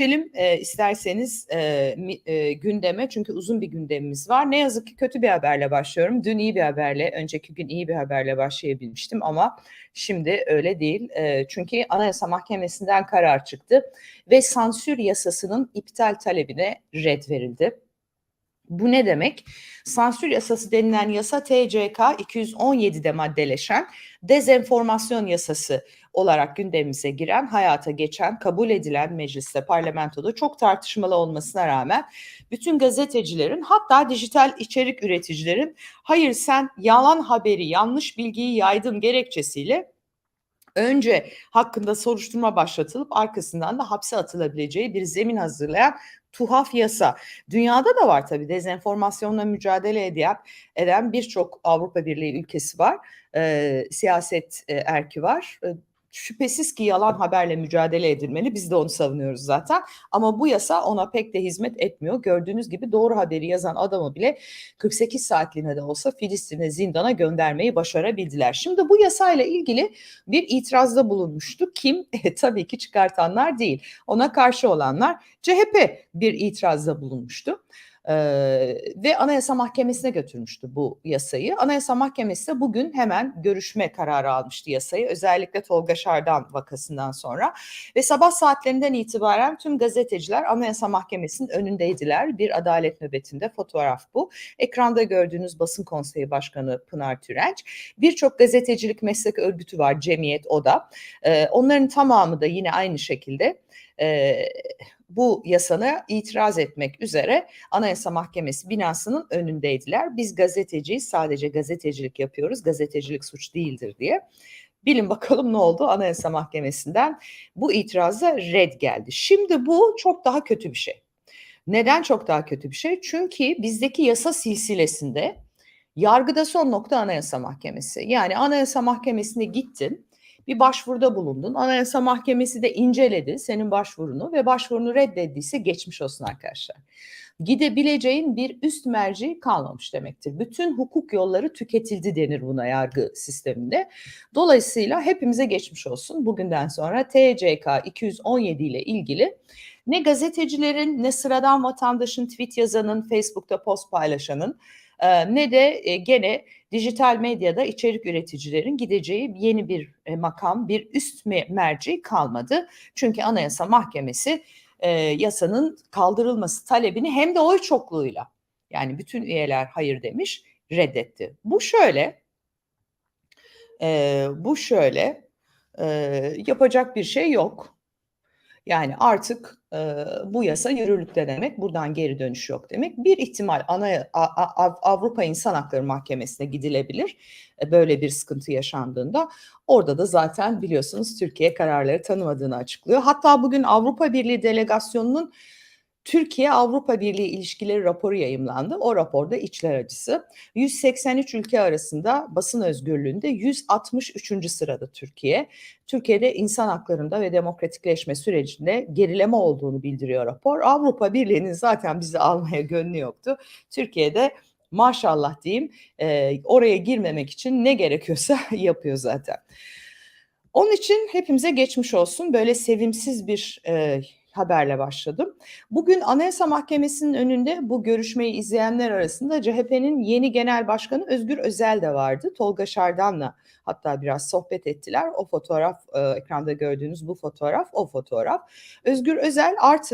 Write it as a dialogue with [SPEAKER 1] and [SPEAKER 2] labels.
[SPEAKER 1] Geçelim e, isterseniz e, e, gündeme çünkü uzun bir gündemimiz var. Ne yazık ki kötü bir haberle başlıyorum. Dün iyi bir haberle, önceki gün iyi bir haberle başlayabilmiştim ama şimdi öyle değil. E, çünkü Anayasa Mahkemesi'nden karar çıktı ve sansür yasasının iptal talebine red verildi. Bu ne demek? Sansür yasası denilen yasa TCK 217'de maddeleşen dezenformasyon yasası olarak gündemimize giren, hayata geçen, kabul edilen mecliste, parlamentoda çok tartışmalı olmasına rağmen bütün gazetecilerin hatta dijital içerik üreticilerin hayır sen yalan haberi, yanlış bilgiyi yaydın gerekçesiyle önce hakkında soruşturma başlatılıp arkasından da hapse atılabileceği bir zemin hazırlayan tuhaf yasa. Dünyada da var tabii dezenformasyonla mücadele eden, eden birçok Avrupa Birliği ülkesi var. Ee, siyaset e, erki var. Ee, şüphesiz ki yalan haberle mücadele edilmeli. Biz de onu savunuyoruz zaten. Ama bu yasa ona pek de hizmet etmiyor. Gördüğünüz gibi doğru haberi yazan adamı bile 48 saatliğine de olsa Filistin'e zindana göndermeyi başarabildiler. Şimdi bu yasayla ilgili bir itirazda bulunmuştu. Kim? E, tabii ki çıkartanlar değil. Ona karşı olanlar CHP bir itirazda bulunmuştu. Ee, ve Anayasa Mahkemesi'ne götürmüştü bu yasayı. Anayasa Mahkemesi de bugün hemen görüşme kararı almıştı yasayı. Özellikle Tolga Şardan vakasından sonra. Ve sabah saatlerinden itibaren tüm gazeteciler Anayasa Mahkemesi'nin önündeydiler. Bir adalet nöbetinde fotoğraf bu. Ekranda gördüğünüz Basın Konseyi Başkanı Pınar Türenç. Birçok gazetecilik meslek örgütü var, cemiyet o da. Ee, onların tamamı da yine aynı şekilde e, bu yasana itiraz etmek üzere Anayasa Mahkemesi binasının önündeydiler. Biz gazeteciyiz, sadece gazetecilik yapıyoruz, gazetecilik suç değildir diye. Bilin bakalım ne oldu Anayasa Mahkemesi'nden bu itirazda red geldi. Şimdi bu çok daha kötü bir şey. Neden çok daha kötü bir şey? Çünkü bizdeki yasa silsilesinde yargıda son nokta Anayasa Mahkemesi. Yani Anayasa Mahkemesi'ne gittin, bir başvuruda bulundun. Anayasa Mahkemesi de inceledi senin başvurunu ve başvurunu reddettiyse geçmiş olsun arkadaşlar. Gidebileceğin bir üst merci kalmamış demektir. Bütün hukuk yolları tüketildi denir buna yargı sisteminde. Dolayısıyla hepimize geçmiş olsun. Bugünden sonra TCK 217 ile ilgili ne gazetecilerin ne sıradan vatandaşın tweet yazanın, Facebook'ta post paylaşanın ne de e, gene dijital medyada içerik üreticilerin gideceği yeni bir e, makam, bir üst merci kalmadı. Çünkü Anayasa Mahkemesi yasanın kaldırılması talebini hem de oy çokluğuyla yani bütün üyeler hayır demiş reddetti. Bu şöyle, bu şöyle yapacak bir şey yok. Yani artık e, bu yasa yürürlükte demek, buradan geri dönüş yok demek. Bir ihtimal ana A, A, Avrupa İnsan Hakları Mahkemesi'ne gidilebilir e, böyle bir sıkıntı yaşandığında. Orada da zaten biliyorsunuz Türkiye kararları tanımadığını açıklıyor. Hatta bugün Avrupa Birliği delegasyonunun Türkiye-Avrupa Birliği ilişkileri raporu yayımlandı. O raporda içler acısı. 183 ülke arasında basın özgürlüğünde 163. sırada Türkiye. Türkiye'de insan haklarında ve demokratikleşme sürecinde gerileme olduğunu bildiriyor rapor. Avrupa Birliği'nin zaten bizi almaya gönlü yoktu. Türkiye'de maşallah diyeyim e, oraya girmemek için ne gerekiyorsa yapıyor zaten. Onun için hepimize geçmiş olsun. Böyle sevimsiz bir e, haberle başladım. Bugün Anayasa Mahkemesi'nin önünde bu görüşmeyi izleyenler arasında CHP'nin yeni genel başkanı Özgür Özel de vardı. Tolga Şardan'la hatta biraz sohbet ettiler. O fotoğraf e, ekranda gördüğünüz bu fotoğraf o fotoğraf. Özgür Özel artık